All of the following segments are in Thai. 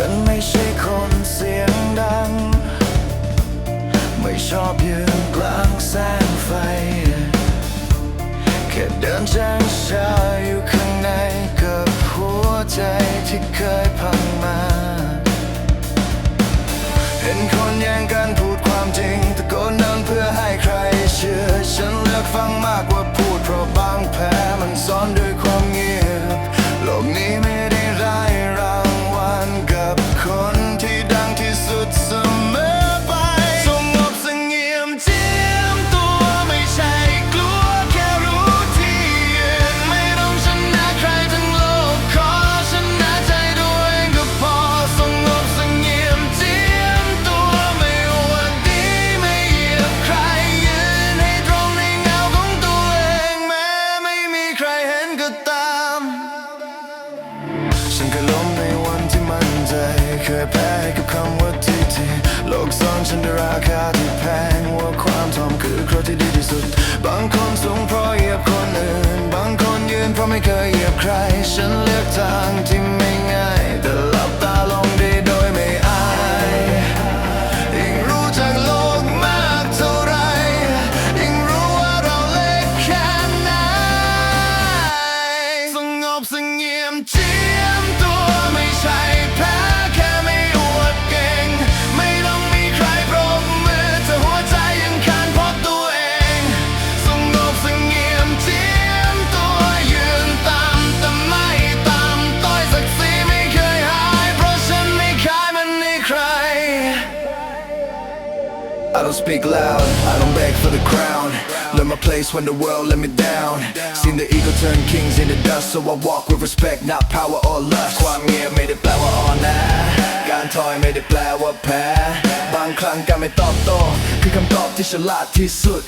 ฉันไม่ใช่คนเสียงดัง ไม่ชอบยืนกลางแสงไฟ แค่เดินช้าช้าอยู่ข้างในกับหัวใจที่เคยพังมา เห็นคนแย่งกันพูดความจริงตะโกนดังเพื่อให้ใครเชื่อ ฉันเลือกฟังมากกว่าพูดเพราะบาง มั่นใจ เคยแพ้กับคำว่าที่ที่โลกซ่อนฉันด้วยราคาที่แพงว่าความทอมคือคราวที่ดีที่สุด บางคนสูงเพราะเหยียบคนอื่น บางคนยืนเพราะไม่เคยเหยียบใคร ฉันเลือกทางที่ I don't speak loud, I don't beg for the crown. Learn my place when the world let me down. Seen the ego turn kings into dust, so I walk with respect, not power or lust. ความเงียบไม่ได้แปลว่าอ่อนแอการถอยไม่ได้แปลว่าแพ้ บางครั้งการไม่ตอบโต้คือคำตอบที่ฉลาดที่สุด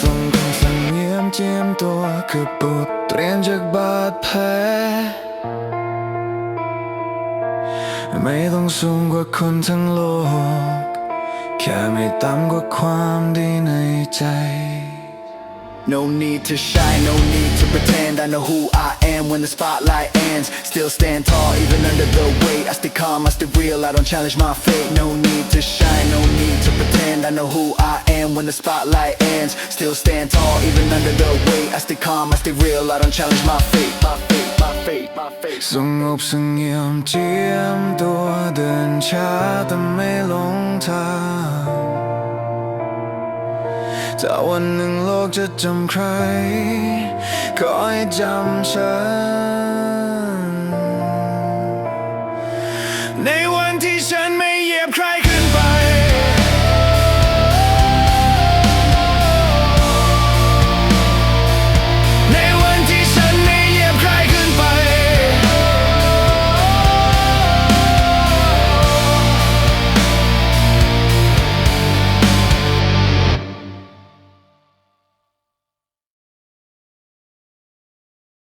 ส่งคำสั่งเงียบเจียมตัวคือบทเรียนจากบาดแผลไม่ต้องสูงกว่าคนทั้งโลก แค่ไม่ต่ำกว่าความดีในใจ No need to shine, no need to pretend I know who I am when the spotlight ends Still stand tall even under the weight I stay calm, I stay real, I don't challenge my fate No need to shine, no need to pretend I know who I am when the spotlight ends Still stand tall even under the weight I stay calm, I stay real, I don't challenge my fate My fate, my fate, my fate สงบเสงเงียมเจียมตัวเดินช้าแต่ไม่หลงทาง ถ้าวันหนึ่งโลกจะจำใคร ขอให้จำฉัน